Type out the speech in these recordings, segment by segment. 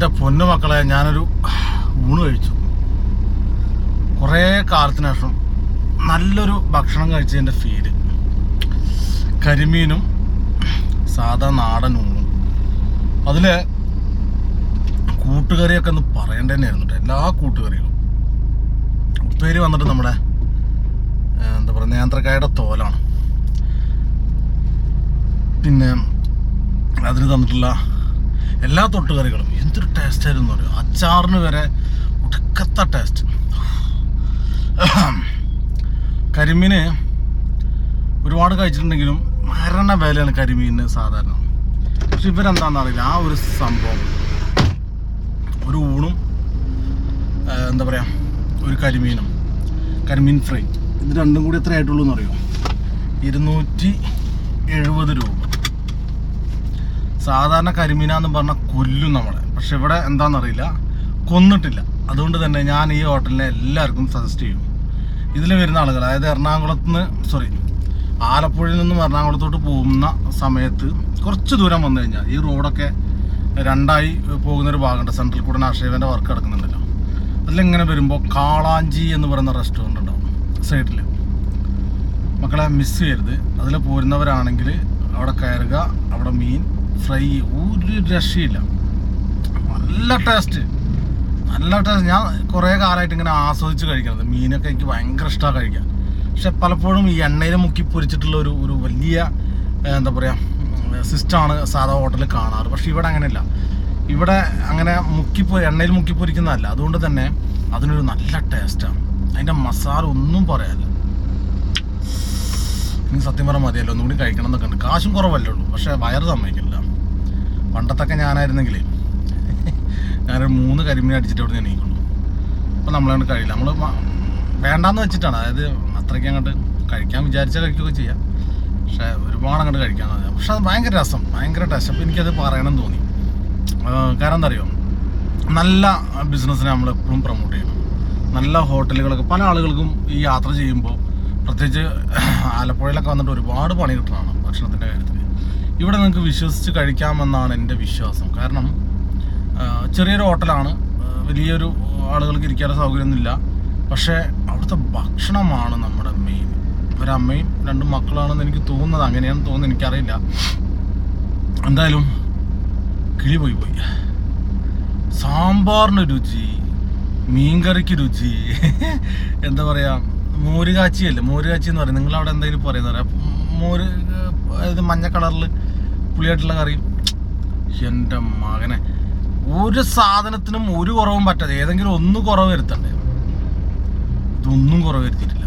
എന്റെ പൊന്നു മക്കളെ ഞാനൊരു ഊണ് കഴിച്ചു. കുറേ കാലത്തിന് ശേഷം നല്ലൊരു ഭക്ഷണം കഴിച്ചതിന്റെ ഫീൽ കരിമീനും സാധാ നാടൻ ഊണും. അതിൽ കൂട്ടുകറിയൊക്കെ ഒന്ന് പറയേണ്ട തന്നെയായിരുന്നു എല്ലാ കൂട്ടുകറികളും. ഉപ്പേരി വന്നിട്ട് നമ്മുടെ എന്താ പറയുക നേന്ത്രക്കായുടെ തോലാണ്. പിന്നെ അതിന് തന്നിട്ടുള്ള എല്ലാ തൊട്ടുകറികളും എന്തൊരു ടേസ്റ്റ് ആയിരുന്നു അച്ചാറിന് വരെ ഒടുക്കത്ത ടേസ്റ്റ് കരിമീന് ഒരുപാട് കഴിച്ചിട്ടുണ്ടെങ്കിലും മരണ വിലയാണ് കരിമീനിന് സാധാരണ. പക്ഷെ ഇവരെന്താണെന്ന് അറിയില്ല. ആ ഒരു സംഭവം ഒരു ഊണും എന്താ പറയുക ഒരു കരിമീനും കരിമീൻ ഫ്രൈ ഇത് രണ്ടും കൂടി എത്ര ആയിട്ടുള്ളൂ എന്ന് അറിയോ ഇരുന്നൂറ്റി എഴുപത് രൂപ. സാധാരണ കരിമീനാന്ന് പറഞ്ഞാൽ കൊല്ലും നമ്മളെ. പക്ഷെ ഇവിടെ എന്താണെന്നറിയില്ല. കൊന്നിട്ടില്ല. അതുകൊണ്ട് തന്നെ ഞാൻ ഈ ഹോട്ടലിനെ എല്ലാവർക്കും സജസ്റ്റ് ചെയ്യും. ഇതിൽ വരുന്ന ആളുകൾ അതായത് എറണാകുളത്ത് നിന്ന് സോറി ആലപ്പുഴയിൽ നിന്നും എറണാകുളത്തോട്ട് പോകുന്ന സമയത്ത് കുറച്ച് ദൂരം വന്നു കഴിഞ്ഞാൽ ഈ റോഡൊക്കെ രണ്ടായി പോകുന്നൊരു ഭാഗമുണ്ട്. സെൻട്രൽ കൂടെ നാഷേവന്റെ വർക്ക് നടക്കുന്നുണ്ടല്ലോ. അതിലിങ്ങനെ വരുമ്പോൾ കാളാഞ്ചി എന്ന് പറയുന്ന റെസ്റ്റോറന്റ് ഉണ്ടാവും സൈഡിൽ മക്കളെ മിസ് ചെയ്യരുത്. അതിൽ പോരുന്നവരാണെങ്കിൽ അവിടെ കയറുക അവിടെ മീൻ ഫ്രൈ ഒരു രക്ഷയില്ല. നല്ല ടേസ്റ്റ് നല്ല ടേസ്റ്റ് ഞാൻ കുറേ കാലമായിട്ട് ഇങ്ങനെ ആസ്വദിച്ച് കഴിക്കുന്നത് മീനൊക്കെ എനിക്ക് ഭയങ്കര ഇഷ്ടമാണ് കഴിക്കാൻ. പക്ഷെ പലപ്പോഴും ഈ എണ്ണയിൽ മുക്കി പൊരിച്ചിട്ടുള്ള ഒരു ഒരു വലിയ എന്താ പറയുക സിസ്റ്റമാണ് സാധാ ഹോട്ടലിൽ കാണാറ്. പക്ഷേ ഇവിടെ അങ്ങനെയല്ല. ഇവിടെ അങ്ങനെ മുക്കി എണ്ണയിൽ മുക്കി പൊരിക്കുന്നതല്ല. അതുകൊണ്ട് തന്നെ അതിനൊരു നല്ല ടേസ്റ്റാണ് അതിന്റെ മസാല ഒന്നും പറയാനില്ല. ഇനി സത്യം പറഞ്ഞാൽ മതിയല്ലോ. ഒന്നും കൂടി കഴിക്കണം എന്നൊക്കെ ഉണ്ട്. കാശും കുറവല്ലേ ഉള്ളൂ. പക്ഷേ വയറ് സമ്മതിക്കില്ല. പണ്ടത്തൊക്കെ ഞാനായിരുന്നെങ്കിൽ ഞാനൊരു മൂന്ന് കരിമീൻ അടിച്ചിട്ട് അവിടെ നിന്ന് എണീക്കുള്ളൂ. അപ്പം നമ്മളങ്ങനെ കഴിയില്ല നമ്മൾ വേണ്ടാന്ന് വെച്ചിട്ടാണ്. അതായത് അത്രയ്ക്ക് അങ്ങോട്ട് കഴിക്കാൻ വിചാരിച്ചാൽ കഴിക്കുകയൊക്കെ ചെയ്യാം. പക്ഷേ ഒരുപാട് അങ്ങോട്ട് കഴിക്കാൻ പക്ഷെ അത് ഭയങ്കര രസം ഭയങ്കര ടേസ്റ്റ് അപ്പോൾ എനിക്കത് പറയണം തോന്നി. കാരണം എന്താ അറിയോ? നല്ല ബിസിനസ്സിനെ നമ്മൾ എപ്പോഴും പ്രൊമോട്ട് ചെയ്യണം. നല്ല ഹോട്ടലുകളൊക്കെ പല ആളുകൾക്കും ഈ യാത്ര ചെയ്യുമ്പോൾ പ്രത്യേകിച്ച് ആലപ്പുഴയിലൊക്കെ വന്നിട്ട് ഒരുപാട് പണി കിട്ടണമാണ് ഭക്ഷണത്തിന്റെ കാര്യത്തിൽ ഇവിടെ നിങ്ങൾക്ക് വിശ്വസിച്ച് കഴിക്കാമെന്നാണ് എന്റെ വിശ്വാസം. കാരണം ചെറിയൊരു ഹോട്ടലാണ്. വലിയൊരു ആളുകൾക്ക് ഇരിക്കാനുള്ള സൗകര്യമൊന്നുമില്ല. പക്ഷേ അവിടുത്തെ ഭക്ഷണമാണ് നമ്മുടെ മെയിൻ ഒരമ്മയും രണ്ട് മക്കളാണെന്ന് എനിക്ക് തോന്നുന്നത്. അങ്ങനെയാണെന്ന് തോന്നുന്നത്. എനിക്കറിയില്ല. എന്തായാലും കിളി പോയി പോയി. സാമ്പാറിന് രുചി മീൻകറിക്ക് രുചി എന്താ പറയുക മോര് കാച്ചിയല്ലേ മോര് കാച്ചി എന്ന് പറയും. നിങ്ങൾ അവിടെ പറയുന്ന പറയാം മോര് അതായത് മഞ്ഞ കളറിൽ പുളിയായിട്ടുള്ള കറി എന്റെ മകനെ ഒരു സാധനത്തിനും ഒരു കുറവും പറ്റാതെ ഏതെങ്കിലും ഒന്ന് കുറവ് വരുത്തണ്ടേ? ഇതൊന്നും കുറവ് വരുത്തിയിട്ടില്ല.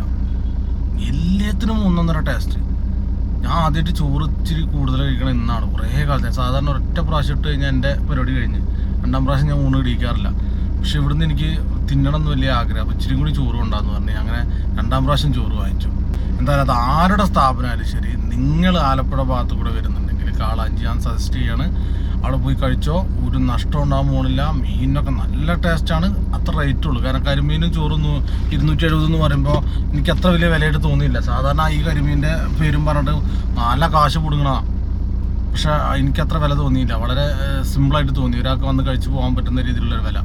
എല്ലാത്തിനും ഒന്നൊന്നര ടേസ്റ്റ് ഞാൻ ആദ്യമായിട്ട് ചോറ് ഇച്ചിരി കൂടുതൽ കഴിക്കണം എന്നാണ് കുറേ കാലത്തെ. സാധാരണ ഒരൊറ്റ പ്രാവശ്യം ഇട്ട് കഴിഞ്ഞാൽ എന്റെ പരിപാടി കഴിഞ്ഞ്. രണ്ടാം പ്രാവശ്യം ഞാൻ ഊണ് ഇടിക്കാറില്ല പക്ഷെ ഇവിടുന്ന് എനിക്ക് തിന്നണം എന്ന് വലിയ ആഗ്രഹം. അപ്പോൾ ഇച്ചിരി കൂടി ചോറ് ഉണ്ടാകുന്നു പറഞ്ഞു. അങ്ങനെ രണ്ടാം പ്രാവശ്യം ചോറ് വാങ്ങിച്ചു. എന്തായാലും അത് ആരുടെ സ്ഥാപനമായാലും ശരി നിങ്ങൾ ആലപ്പുഴ ഭാഗത്ത് കൂടെ വരുന്നുണ്ടെങ്കിൽ കാളാഞ്ചി ഞാൻ സജസ്റ്റ് ചെയ്യാണ്. അവിടെ പോയി കഴിച്ചോ. ഒരു നഷ്ടം ഉണ്ടാകാൻ പോണില്ല. മീനിനൊക്കെ നല്ല ടേസ്റ്റാണ് അത്ര റേറ്റ് ഉള്ളൂ. കാരണം കരിമീനും ചോറും ഇരുന്നൂറ്റി എഴുപത് എന്ന് പറയുമ്പോൾ എനിക്ക് അത്ര വലിയ വിലയായിട്ട് തോന്നിയില്ല. സാധാരണ ഈ കരിമീന്റെ പേരും പറഞ്ഞിട്ട് നല്ല കാശ് കൊടുക്കണ പക്ഷെ എനിക്ക് അത്ര വില തോന്നിയില്ല. വളരെ സിമ്പിളായിട്ട് തോന്നി. ഒരാൾക്ക് വന്ന് കഴിച്ച് പോകാൻ പറ്റുന്ന രീതിയിലുള്ളൊരു വില.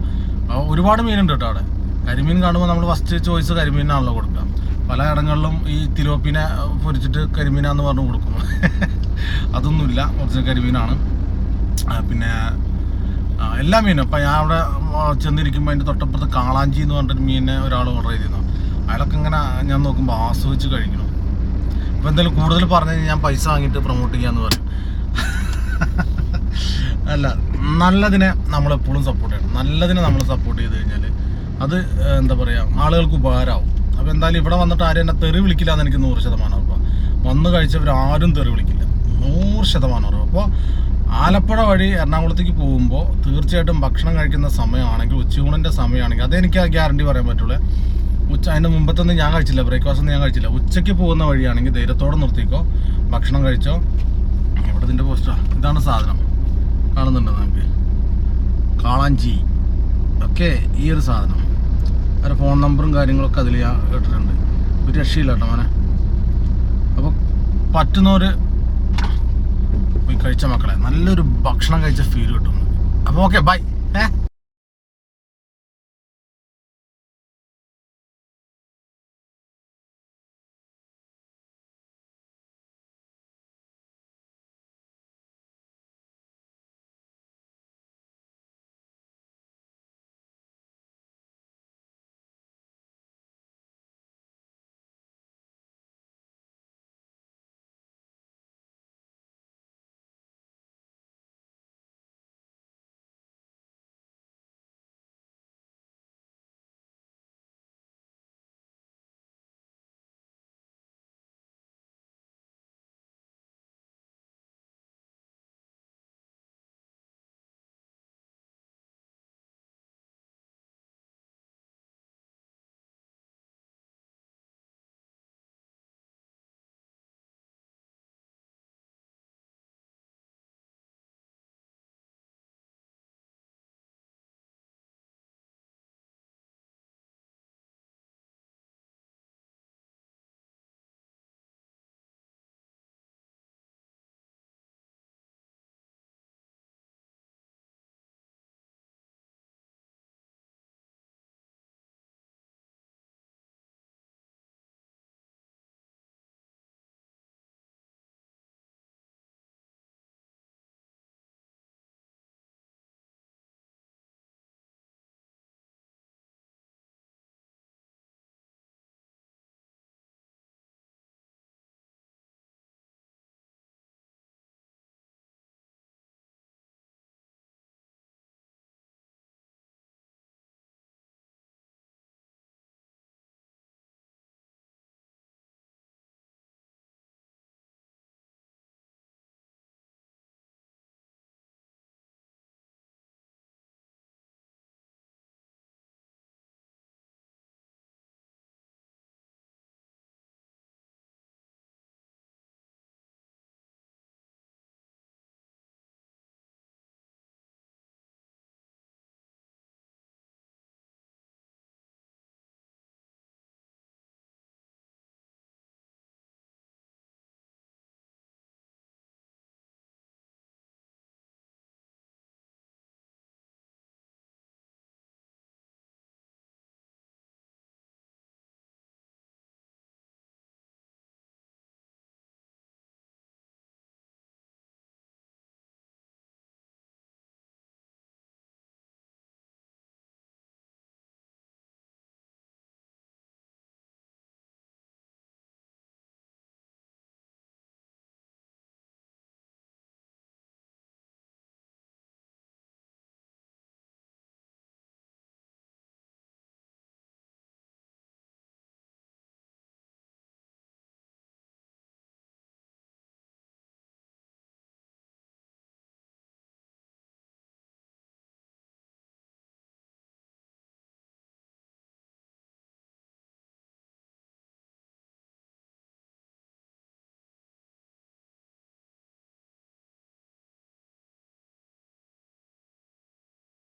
ഒരുപാട് മീനുണ്ട് കേട്ടോ അവിടെ. കരിമീൻ കാണുമ്പോൾ നമ്മൾ ഫസ്റ്റ് ചോയ്സ് കരിമീനാണല്ലോ കൊടുക്കുക. പല ഇടങ്ങളിലും ഈ തിലോപ്പിനെ പൊരിച്ചിട്ട് കരിമീനാന്ന് പറഞ്ഞു കൊടുക്കും. അതൊന്നുമില്ല. ഒറിജിനൽ കരിമീനാണ്. പിന്നെ എല്ലാ മീനും. ഇപ്പം ഞാൻ അവിടെ ചെന്നിരിക്കുമ്പോൾ അതിന്റെ തൊട്ടപ്പുറത്ത് കാളാഞ്ചി എന്ന് പറഞ്ഞിട്ട് മീനിനെ ഒരാൾ ഓർഡർ ചെയ്തിരുന്നു. അയാളൊക്കെ ഇങ്ങനെ ഞാൻ നോക്കുമ്പോൾ ആസ്വദിച്ച് കഴിക്കണം. ഇപ്പം എന്തായാലും കൂടുതൽ പറഞ്ഞു കഴിഞ്ഞാൽ ഞാൻ പൈസ വാങ്ങിയിട്ട് പ്രൊമോട്ട് ചെയ്യാന്ന് പറയും. അല്ല നല്ലതിനെ നമ്മളെപ്പോഴും സപ്പോർട്ട് ചെയ്യണം. നല്ലതിനെ നമ്മൾ സപ്പോർട്ട് ചെയ്ത് കഴിഞ്ഞാൽ അത് എന്താ പറയുക ആളുകൾക്ക് ഉപകാരമാവും. അപ്പോൾ എന്തായാലും ഇവിടെ വന്നിട്ട് ആരും എന്നെ തെറി വിളിക്കില്ല എന്ന് എനിക്ക് നൂറ് ശതമാനം ഉറപ്പാണ് വന്ന് കഴിച്ചവർ ആരും തെറി വിളിക്കില്ല. നൂറ് ശതമാനം ഉറപ്പ്. അപ്പോൾ ആലപ്പുഴ വഴി എറണാകുളത്തേക്ക് പോകുമ്പോൾ തീർച്ചയായിട്ടും ഭക്ഷണം കഴിക്കുന്ന സമയമാണെങ്കിൽ ഉച്ചയൂണിന്റെ സമയമാണെങ്കിൽ അതെനിക്ക് ആ ഗ്യാരണ്ടി പറയാൻ പറ്റുള്ളൂ. ഉച്ച അതിന്റെ മുമ്പത്തൊന്നും ഞാൻ കഴിച്ചില്ല ബ്രേക്ക്ഫാസ്റ്റ് ഒന്നും ഞാൻ കഴിച്ചില്ല. ഉച്ചയ്ക്ക് പോകുന്ന വഴിയാണെങ്കിൽ ധൈര്യത്തോടെ നിർത്തിക്കോ. ഭക്ഷണം കഴിച്ചോ. ഇവിടെ ഇതിന്റെ ഇതാണ് സാധനം. കാണുന്നുണ്ടോ നമുക്ക് കാളാഞ്ചി. ഒക്കെ ഈ ഒരു സാധനം. അവരുടെ ഫോൺ നമ്പറും കാര്യങ്ങളൊക്കെ അതിൽ ഞാൻ ഇട്ടിട്ടുണ്ട് ഒരു രക്ഷയില്ല കേട്ടോ മോനെ. അപ്പോൾ പറ്റുന്നവർ പോയി കഴിച്ച മക്കളെ. നല്ലൊരു ഭക്ഷണം കഴിച്ച ഫീൽ കിട്ടും അപ്പോൾ ഓക്കെ ബൈ ഏ?